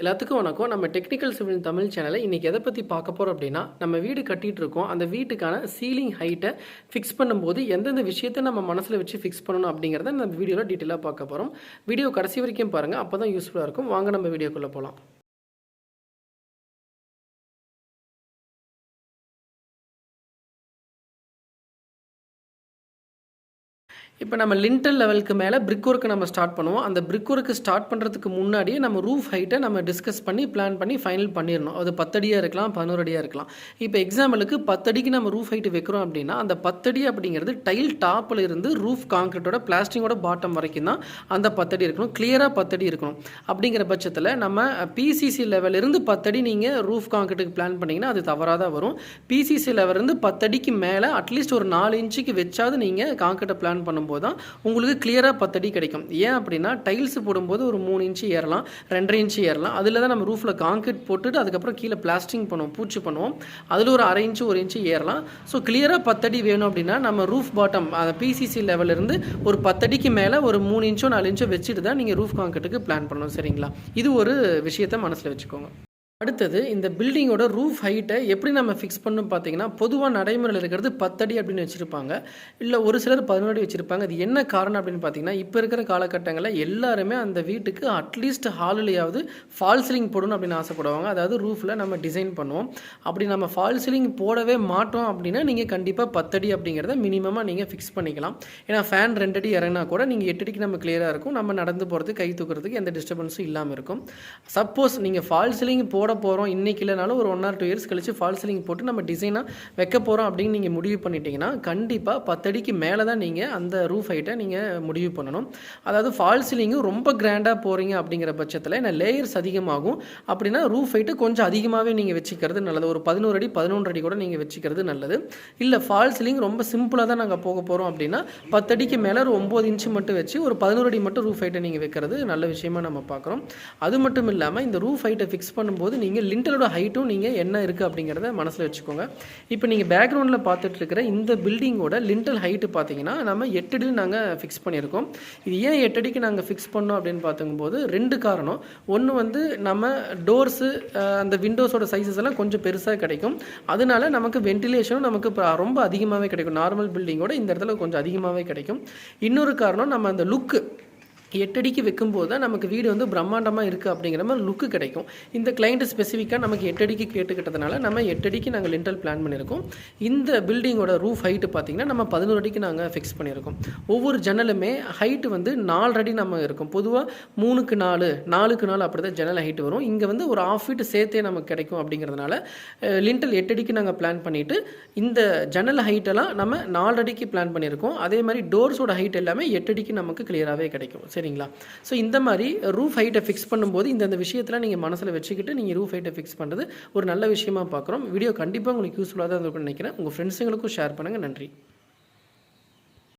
எல்லாத்துக்கும் வணக்கம். நம்ம டெக்னிக்கல் சிவில் தமிழ் சேனலை இன்றைக்கி எதை பற்றி பார்க்க போகிறோம் அப்படின்னா நம்ம வீடு கட்டிகிட்டு இருக்கோம். அந்த வீட்டுக்கான சீலிங் ஹைட்டை ஃபிக்ஸ் பண்ணும்போது எந்தெந்த விஷயத்தை நம்ம மனசில் வச்சு ஃபிக்ஸ் பண்ணணும் அப்படிங்கிறத நம்ம வீடியோவில் டீட்டெயிலாக பார்க்க போகிறோம் வீடியோ கடைசி வரைக்கும் பாருங்கள் அப்போ தான் யூஸ்ஃபுல்லாக இருக்கும். வாங்க நம்ம வீடியோக்குள்ளே போகலாம் இப்போ நம்ம லிண்டல் லெவலுக்கு மேலே பிரிக் ஒர்க்கை நம்ம ஸ்டார்ட் பண்ணுவோம். அந்த பிரிக் ஒர்க்கு ஸ்டார்ட் பண்ணுறதுக்கு முன்னாடியே நம்ம ரூஃப் ஹைட்டை நம்ம டிஸ்கஸ் பண்ணி பிளான் பண்ணி ஃபைனல் பண்ணிடணும். அது பத்தடியாக இருக்கலாம் பதினோரு அடியாக இருக்கலாம். இப்போ எக்ஸாம்பிளுக்கு பத்தடிக்கு நம்ம ரூஃப் ஹைட்டு வைக்கிறோம் அப்படின்னா அந்த பத்தடி அப்படிங்கிறது டைல் டாப்பில் இருந்து ரூஃப் காங்கிரீட்டோட பிளாஸ்டிங்கோட பாட்டம் வரைக்கும் தான் அந்த பத்தடி இருக்கணும். கிளியராக பத்தடி இருக்கணும். அப்படிங்கிற பட்சத்தில் நம்ம பிசிசி லெவலிருந்து பத்தடி நீங்கள் ரூஃப் காங்கிரீட்டுக்கு பிளான் பண்ணிங்கன்னா அது தவறாக தான் வரும் பிசிசி இருந்து பத்தடிக்கு மேலே அட்லீஸ்ட் ஒரு நாலு இன்ச்சுக்கு வச்சாவது நீங்கள் காங்கிரீட்டை பிளான் பண்ணும்போது தான் உங்களுக்கு கிளியராக பத்தடி கிடைக்கும். ஏன் அப்படின்னா டைல்ஸ் போடும்போது ஒரு மூணு இன்ச்சு ஏறலாம் ரெண்டரை இன்ச்சு ஏறலாம். அதில் தான் நம்ம ரூஃபில் காங்கிரீட் போட்டுட்டு அதுக்கப்புறம் கீழே பிளாஸ்டிங் பண்ணுவோம் பூச்சி பண்ணுவோம். அதில் ஒரு அரை இன்ச்சு ஒரு இன்ச்சு ஏறலாம். ஸோ கிளியராக பத்தடி வேணும் அப்படின்னா நம்ம ரூஃப் பாட்டம் அந்த பிசிசி லெவலிருந்து ஒரு பத்தடிக்கு மேலே ஒரு மூணு இன்ச்சோ நாலு இன்ச்சோ வச்சுட்டு தான் நீங்கள் ரூஃப் காங்கிரீட்டுக்கு பிளான் பண்ணணும் சரிங்களா? இது ஒரு விஷயத்தை மனசில் வச்சுக்கோங்க. அடுத்தது இந்த பில்டிங்கோட ரூஃப் ஹைட்டை எப்படி நம்ம ஃபிக்ஸ் பண்ணணும் பார்த்தீங்கன்னா பொதுவாக நடைமுறையில் இருக்கிறது பத்தடி அப்படின்னு வச்சுருப்பாங்க. இல்லை ஒரு சிலர் பதினோடி அடி வச்சுருப்பாங்க. அது என்ன காரணம் அப்படின்னு பார்த்தீங்கன்னா இப்போ இருக்கிற காலகட்டங்களில் எல்லாருமே அந்த வீட்டுக்கு அட்லீஸ்ட் ஹாலிலேயாவது ஃபால் சீலிங் போடணும் அப்படின்னு ஆசைப்படுவாங்க. அதாவது ரூஃபில் நம்ம டிசைன் பண்ணுவோம். அப்படி நம்ம ஃபால் சீலிங் போடவே மாட்டோம் அப்படின்னா நீங்கள் கண்டிப்பாக பத்தடி அப்படிங்கிறத மினிமமாக நீங்கள் ஃபிக்ஸ் பண்ணிக்கலாம். ஏன்னா ஃபேன் ரெண்டடி இறங்கினா கூட நீங்கள் எட்டடிக்கு நம்ம கிளியராக இருக்கும். நம்ம நடந்து போகிறதுக்கு கை தூக்குறதுக்கு எந்த டிஸ்டர்பன்ஸும் இல்லாமல் இருக்கும். சப்போஸ் நீங்கள் ஃபால் சீலிங் போட போகிறோம் இன்றைக்கி இல்லைனாலும் ஒரு ஒன் ஆர் டூ இயர்ஸ் கழிச்சு ஃபால் சீலிங் போட்டு நம்ம டிசைனாக வைக்க போகிறோம் அப்படின்னு நீங்கள் முடிவு பண்ணிட்டீங்கன்னா கண்டிப்பாக பத்தடிக்கு மேலே தான் நீங்கள் அந்த ரூஃப் ஹைட்டை நீங்கள் முடிவு பண்ணணும். அதாவது ஃபால் சீலிங்கும் ரொம்ப கிராண்டாக போகிறீங்க அப்படிங்கிற பட்சத்தில் என்ன லேயர்ஸ் அதிகமாகும். அப்படின்னா ரூஃப் ஹைட்டு கொஞ்சம் அதிகமாகவே நீங்கள் வச்சுக்கிறது நல்லது. ஒரு பதினோரு அடி பதினொன்று அடி கூட நீங்கள் வச்சுக்கிறது நல்லது. இல்லை ஃபால் சீலிங் ரொம்ப சிம்பிளாக தான் நாங்கள் போக போகிறோம் அப்படின்னா பத்தடிக்கு மேலே ஒரு ஒம்பது இன்ச்சு மட்டும் வச்சு ஒரு பதினோரு அடி மட்டும் ரூஃப் ஹைட்டை நீங்கள் வைக்கிறது நல்ல விஷயமா நம்ம பார்க்குறோம். அது மட்டும் இல்லாமல் இந்த ரூஃப் ஹைட்டை ஃபிக்ஸ் பண்ணும்போது நீங்கள் லிண்டலோட ஹைட்டும் நீங்கள் என்ன இருக்குது அப்படிங்கிறத மனசில் வச்சுக்கோங்க. இப்போ நீங்கள் பேக்ரவுண்டில் பார்த்துட்டு இருக்கிற இந்த பில்டிங்கோட லிண்டல் ஹைட்டு பார்த்தீங்கன்னா நம்ம எட்டு நாங்கள் ஃபிக்ஸ் பண்ணியிருக்கோம். இது ஏன் எட்டு அடிக்கு நாங்கள் ஃபிக்ஸ் பண்ணோம் அப்படின்னு பார்த்துக்கும்போது ரெண்டு காரணம். ஒன்று வந்து நம்ம டோர்ஸு அந்த விண்டோஸோட சைஸஸ் எல்லாம் கொஞ்சம் பெருசாக கிடைக்கும். அதனால நமக்கு வென்டிலேஷனும் நமக்கு இப்போ ரொம்ப அதிகமாகவே கிடைக்கும். நார்மல் பில்டிங்கோட இந்த இடத்துல கொஞ்சம் அதிகமாகவே கிடைக்கும். இன்னொரு காரணம் நம்ம அந்த லுக்கு எட்டடிக்கு வைக்கும்போது தான் நமக்கு வீடு வந்து பிரம்மாண்டமாக இருக்குது அப்படிங்கிற மாதிரி லுக்கு கிடைக்கும். இந்த கிளைண்ட்டு ஸ்பெசிஃபிக்காக நமக்கு எட்டடிக்கு கேட்டுக்கிட்டதுனால நம்ம எட்டடிக்கு நாங்கள் லிண்டல் பிளான் பண்ணியிருக்கோம். இந்த பில்டிங்கோட ரூஃப் ஹைட்டு பார்த்திங்கன்னா நம்ம பதினோரு அடிக்கு நாங்கள் ஃபிக்ஸ் பண்ணியிருக்கோம். ஒவ்வொரு ஜன்னலுமே ஹைட்டு வந்து நாலு அடி நம்ம இருக்கும். பொதுவாக மூணுக்கு நாலு நாலுக்கு நாலு அப்படி தான் ஜன்னல் ஹைட்டு வரும். இங்கே வந்து ஒரு ஆஃப் ஃபீட் சேர்த்தே நமக்கு கிடைக்கும் அப்படிங்கிறதுனால லிண்டல் எட்டடிக்கு நாங்கள் பிளான் பண்ணிவிட்டு இந்த ஜன்னல் ஹைட்டெல்லாம் நம்ம நாலடிக்கு பிளான் பண்ணியிருக்கோம். அதே மாதிரி டோர்ஸோட ஹைட் எல்லாமே எட்டடிக்கு நமக்கு கிளியராகவே கிடைக்கும். சரி சரிங்களா? ஸோ இந்த மாதிரி ரூஃப் ஹைட்டை ஃபிக்ஸ் பண்ணும்போது இந்தந்த விஷயத்தில் நீங்கள் மனசில் வச்சுக்கிட்டு நீங்கள் ரூஃப் ஹைட்டை ஃபிக்ஸ் பண்ணுறது ஒரு நல்ல விஷயமா பார்க்குறோம். வீடியோ கண்டிப்பாக உங்களுக்கு யூஸ்ஃபுல்லாக தான் இருக்கும்னு நினைக்கிறேன். உங்கள் ஃப்ரெண்ட்ஸுங்களுக்கும் ஷேர் பண்ணுங்கள் நன்றி.